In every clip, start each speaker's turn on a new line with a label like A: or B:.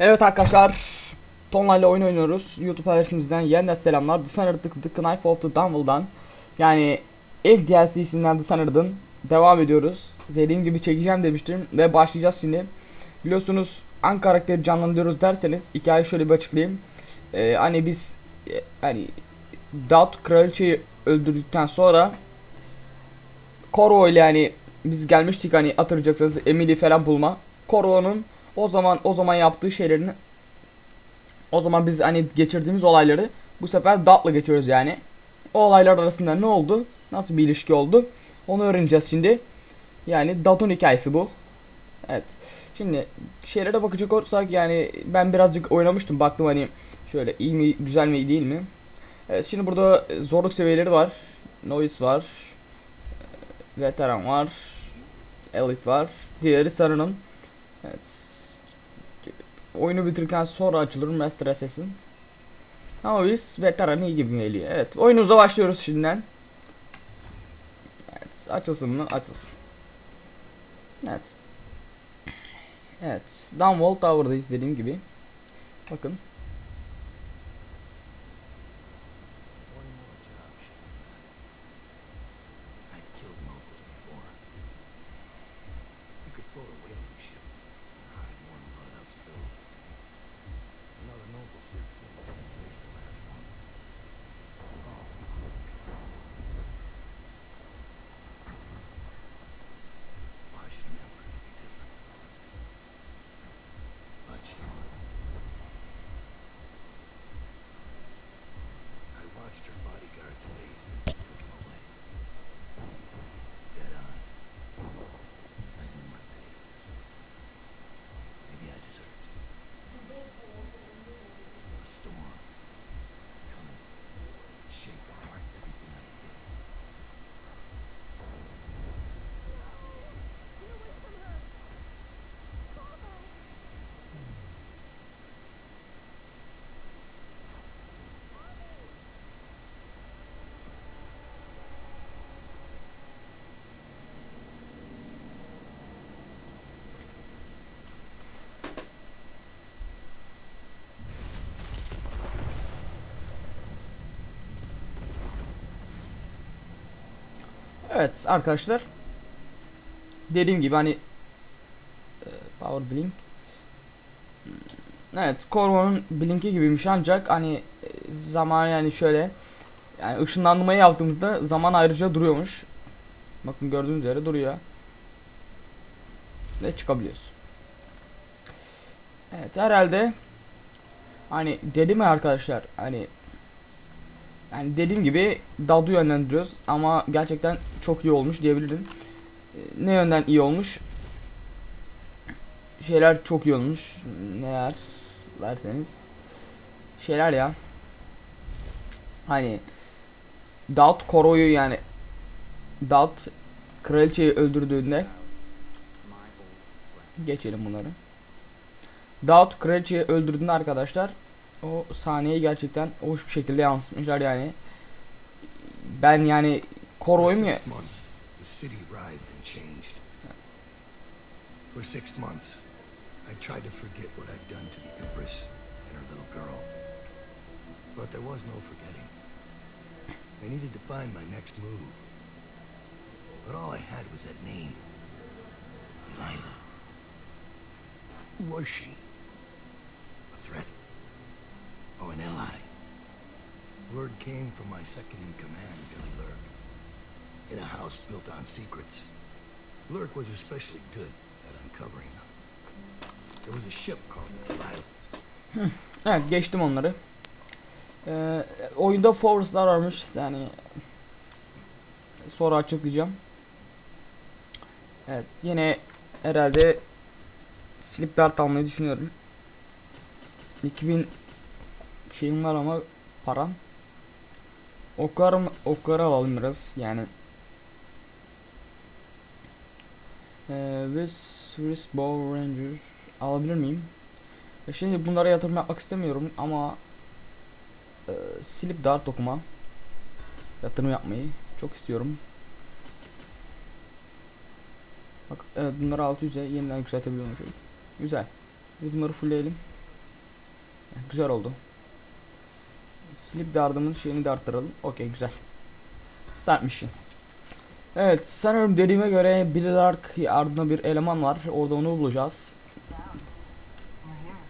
A: Evet arkadaşlar Tonla ile oyun oynuyoruz. YouTube paylaşımımızdan yeniden selamlar. The, The Knife of the Dumble'dan yani ilk DLC'sinden Dishonored'ın devam ediyoruz. Dediğim gibi çekeceğim demiştim ve başlayacağız şimdi. Biliyorsunuz an karakteri canlandırıyoruz derseniz hikayeyi şöyle bir açıklayayım. Ee, hani biz e, hani Daut kraliçeyi öldürdükten sonra Koro ile yani biz gelmiştik hani hatırlayacaksınız Emily falan bulma. Koro'nun o zaman o zaman yaptığı şeylerini o zaman biz hani geçirdiğimiz olayları bu sefer Daut'la geçiyoruz yani. O olaylar arasında ne oldu? Nasıl bir ilişki oldu? Onu öğreneceğiz şimdi. Yani Daut'un hikayesi bu. Evet. Şimdi şeylere bakacak olursak yani ben birazcık oynamıştım. Baktım hani şöyle iyi mi güzel mi değil mi? Evet şimdi burada zorluk seviyeleri var. Noise var. Veteran var. Elite var. Diğeri sarının. Evet. Oyunu bitirdikten sonra açılır Master Assassin. Ama biz veteran iyi gibi geliyor. Evet oyunumuza başlıyoruz şimdiden. Evet açılsın mı? Açılsın. Evet. Evet. Downwall Tower'dayız dediğim gibi. Bakın. Evet arkadaşlar. Dediğim gibi hani e, Power Blink Hmm, Evet, Corvo'nun Blink'i gibiymiş ancak hani e, zaman yani şöyle yani ışınlanmayı yaptığımızda zaman ayrıca duruyormuş. Bakın gördüğünüz üzere duruyor. Ve çıkabiliyoruz. Evet herhalde hani dedim ya arkadaşlar hani yani dediğim gibi Dad'u yönlendiriyoruz ama gerçekten çok iyi olmuş diyebilirim. Ee, Ne yönden iyi olmuş? Şeyler çok iyi olmuş. Neler derseniz. Şeyler ya. Hani Dalt Koro'yu yani Dalt kraliçeyi öldürdüğünde geçelim bunları. Dalt kraliçeyi öldürdüğünde arkadaşlar o sahneyi gerçekten hoş bir şekilde yansıtmışlar yani. Ben yani Koro'yu mu
B: For six months, I tried to forget what I'd done to the Empress and her little girl. But there was no forgetting. I needed to find my next move. But all I had was that name. Delilah. Who was she? A threat? Or an ally? Word came from my second in command, Billy Lurk. In a house built on secrets. Lurk was especially good at uncovering them. There was a ship called Delilah.
A: Evet geçtim onları. Ee, oyunda Forest'lar varmış yani sonra açıklayacağım. Evet yine herhalde slip dart almayı düşünüyorum. 2000 şeyim var ama param. Oklar okları alalım biraz yani. Ee, ve Swiss Bow Ranger alabilir miyim? E Şimdi bunlara yatırım yapmak istemiyorum ama e, silip dart okuma yatırım yapmayı çok istiyorum. Bak evet bunları 600'e yeniden yükseltebiliyormuşum. Güzel. Biz bunları fullleyelim. Güzel oldu. Slip dardımın şeyini de arttıralım. Okey güzel. Start mission. Evet sanırım dediğime göre Billy Lark ardında bir eleman var. Orada onu bulacağız.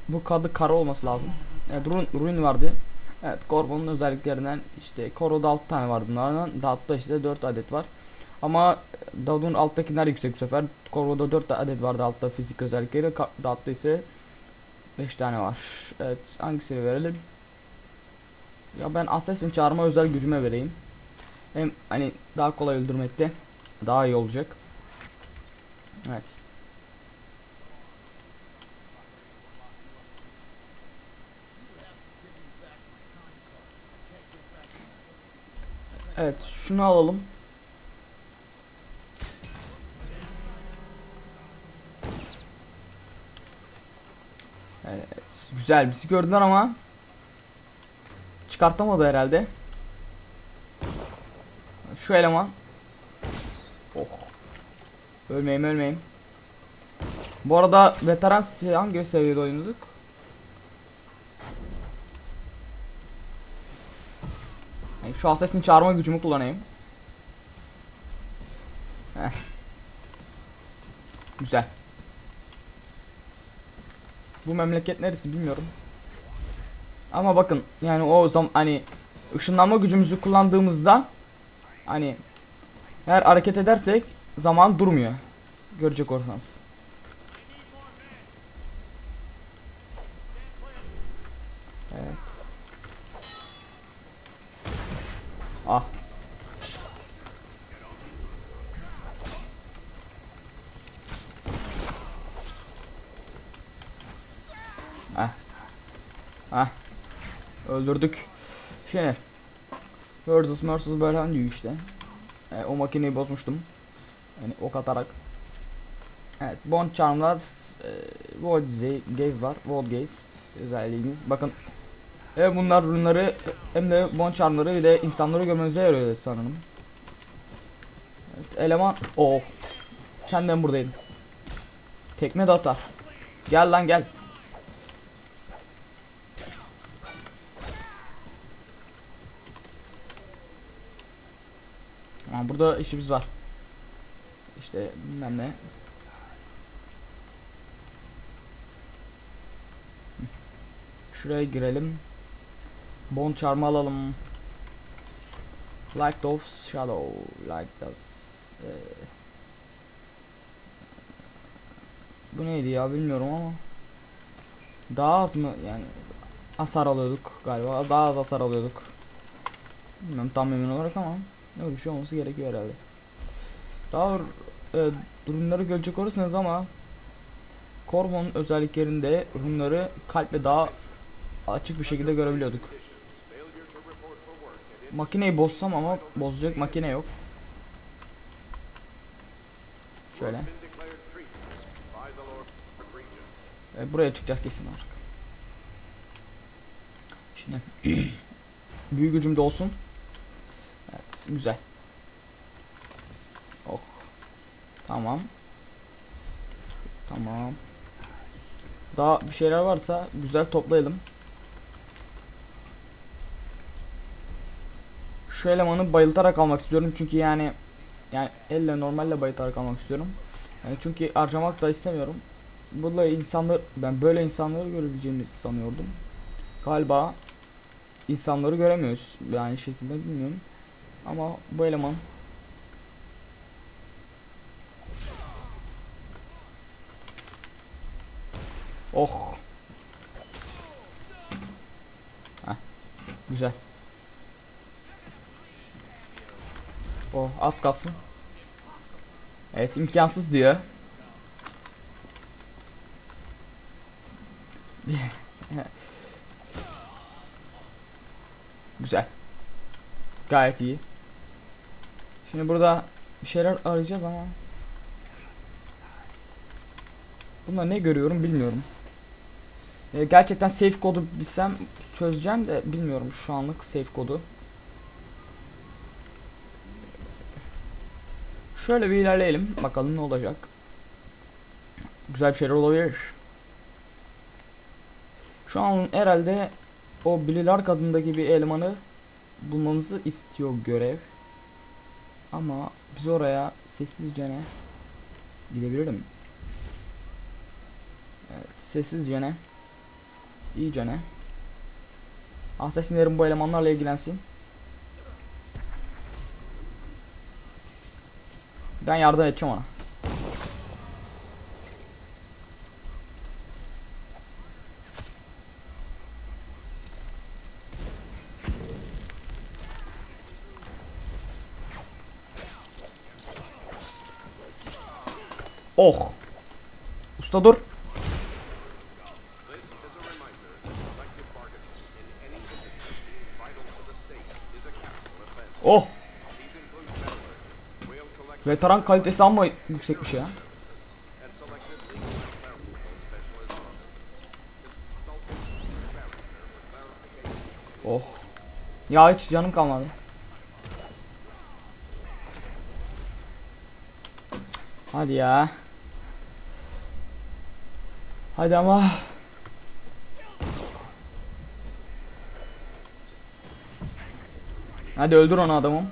A: Bu kadı kara olması lazım. Evet ruin, ruin vardı. Evet Corvo'nun özelliklerinden işte Corvo'da 6 tane vardı bunlardan. Dağıt'ta işte 4 adet var. Ama Dağıt'ın alttakiler yüksek bu sefer. Corvo'da 4 adet vardı altta fizik özellikleri. Dağıt'ta ise 5 tane var. Evet hangisini verelim? Ya ben Assassin çağırma özel gücüme vereyim. Hem hani daha kolay öldürmekte daha iyi olacak. Evet. Evet şunu alalım. Evet, güzel bizi gördüler ama çıkartamadı herhalde. Şu eleman. Oh. Ölmeyeyim ölmeyeyim. Bu arada veteran hangi seviyede oynadık? Şu Assassin çağırma gücümü kullanayım. Heh. Güzel. Bu memleket neresi bilmiyorum. Ama bakın yani o zaman hani ışınlanma gücümüzü kullandığımızda hani eğer hareket edersek zaman durmuyor. Görecek olursanız. Evet. Ah. Ah. Ah. Öldürdük. Şimdi. Versus Mersus böyle hani işte. E, o makineyi bozmuştum. Yani ok atarak. Evet, Bond Charm'lar e, Void Gaze var. Void Gaze özelliğimiz. Bakın e, bunlar runları hem de Bond Charm'ları bir de insanları görmemize yarıyor sanırım. Evet, eleman oh. Senden buradayım. Tekme de atar. Gel lan gel. Ama burada işimiz var. İşte bilmem ne. Şuraya girelim. Bone charm'ı alalım. Like of shadow, like this. Ee, bu neydi ya bilmiyorum ama. Daha az mı yani hasar alıyorduk galiba. Daha az hasar alıyorduk. Bilmiyorum tam emin olarak ama öyle bir şey olması gerekiyor herhalde. Daha e, durumları görecek olursanız ama Korvon özelliklerinde runları kalple daha açık bir şekilde görebiliyorduk. Makineyi bozsam ama bozacak makine yok. Şöyle. E, buraya çıkacağız kesin olarak. Şimdi büyük gücüm de olsun. Güzel. Oh. Tamam. Tamam. Daha bir şeyler varsa güzel toplayalım. Şu elemanı bayıltarak almak istiyorum çünkü yani yani elle normalle bayıltarak almak istiyorum. Yani çünkü harcamak da istemiyorum. Burada insanlar ben böyle insanları görebileceğimi sanıyordum. Galiba insanları göremiyoruz. Yani şekilde bilmiyorum. Ama bu eleman Oh. Heh. Güzel. Oh az kalsın. Evet imkansız diyor. Güzel. Gayet iyi. Şimdi burada bir şeyler arayacağız ama Bunda ne görüyorum bilmiyorum. Ee, gerçekten safe kodu bilsem çözeceğim de bilmiyorum şu anlık safe kodu. Şöyle bir ilerleyelim. Bakalım ne olacak. Güzel bir şeyler olabilir. Şu an herhalde o Billy adındaki bir elemanı bulmamızı istiyor görev. Ama biz oraya sessizce ne gidebilirim. Evet, sessizce ne iyice ne Assassinlerin bu elemanlarla ilgilensin. Ben yardım edeceğim ona. Oh. Usta dur. Oh. Veteran kalitesi ama yüksekmiş ya. Oh. Ya hiç canım kalmadı. Hadi ya. Hadi ama. Hadi öldür onu adamım.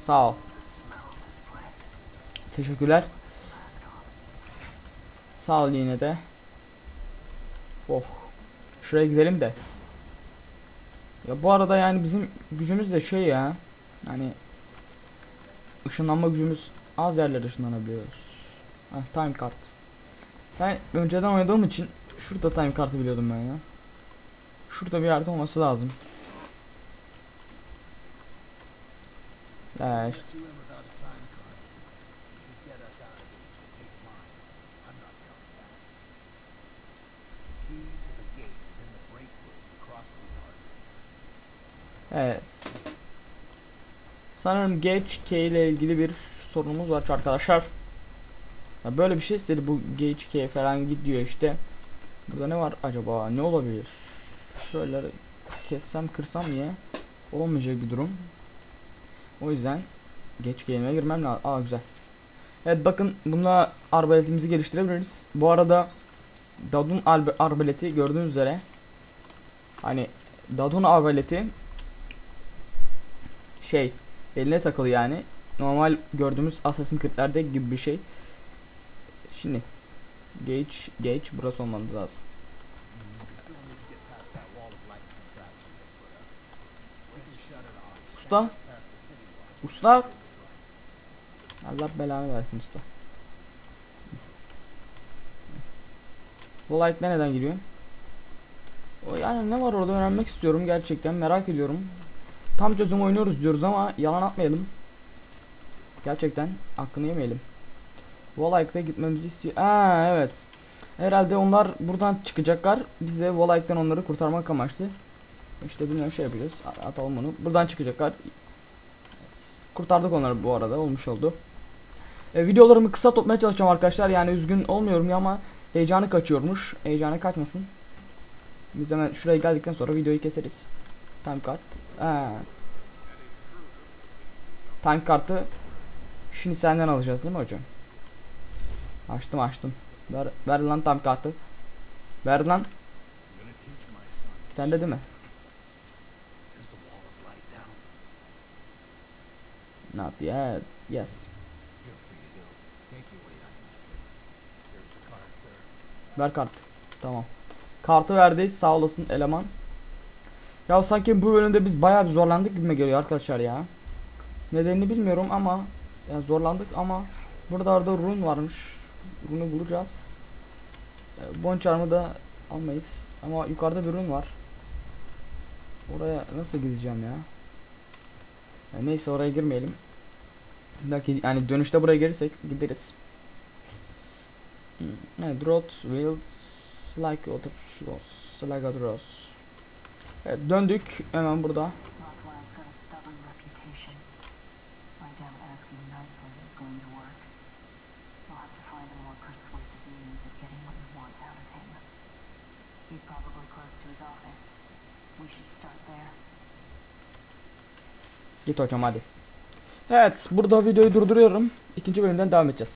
A: Sağ ol. Teşekkürler. Sağ ol yine de. Oh. Şuraya gidelim de. Ya bu arada yani bizim gücümüz de şey ya. Hani ışınlanma gücümüz az yerlere ışınlanabiliyoruz. Heh, time kart. Ben önceden oynadığım için şurada time kartı biliyordum ben ya. Şurada bir yerde olması lazım. Ya. Evet. Sanırım Gauge ile ilgili bir sorunumuz var arkadaşlar. Ya böyle bir şey istedi bu Gauge K falan gidiyor işte. Burada ne var acaba? Ne olabilir? Şöyle kessem kırsam niye? Olmayacak bir durum. O yüzden geç game'e girmem lazım. Aa güzel. Evet bakın bununla arbaletimizi geliştirebiliriz. Bu arada Dadun arba- arbaleti gördüğünüz üzere hani Dadun arbaleti şey eline takılı yani. Normal gördüğümüz Assassin's Creed'lerde gibi bir şey. Şimdi Gauge, Gauge burası olmalı lazım. Usta, usta. Allah belanı versin usta. Bu light nereden giriyor? O yani ne var orada öğrenmek istiyorum gerçekten merak ediyorum. Tam çözüm oynuyoruz diyoruz ama yalan atmayalım. Gerçekten hakkını yemeyelim. Volight'a gitmemizi istiyor. Aa evet. Herhalde onlar buradan çıkacaklar. Bize Volight'tan onları kurtarmak amaçlı. İşte bilmem şey yapacağız. Atalım onu. Buradan çıkacaklar. Kurtardık onları bu arada. Olmuş oldu. E, videolarımı kısa tutmaya çalışacağım arkadaşlar. Yani üzgün olmuyorum ya ama heyecanı kaçıyormuş. Heyecanı kaçmasın. Biz hemen şuraya geldikten sonra videoyu keseriz. Time kart. Ha. Time kartı şimdi senden alacağız değil mi hocam? Açtım açtım. Ver, ver lan time kartı. Ver lan. Sende değil mi? Not yet. Yes. Ver kart. Tamam. Kartı verdi. Sağ olasın eleman. Ya sanki bu bölümde biz bayağı bir zorlandık gibi geliyor arkadaşlar ya. Nedenini bilmiyorum ama ya zorlandık ama burada arada run varmış. Run'u bulacağız. E, Bon charm'ı da almayız. Ama yukarıda bir run var. Oraya nasıl gideceğim ya? Ya neyse oraya girmeyelim. Belki yani dönüşte buraya gelirsek gideriz. Hmm, Evet, drought wills like other loss, like other. Evet, döndük hemen burada. Git hocam hadi. Evet, burada videoyu durduruyorum. İkinci bölümden devam edeceğiz.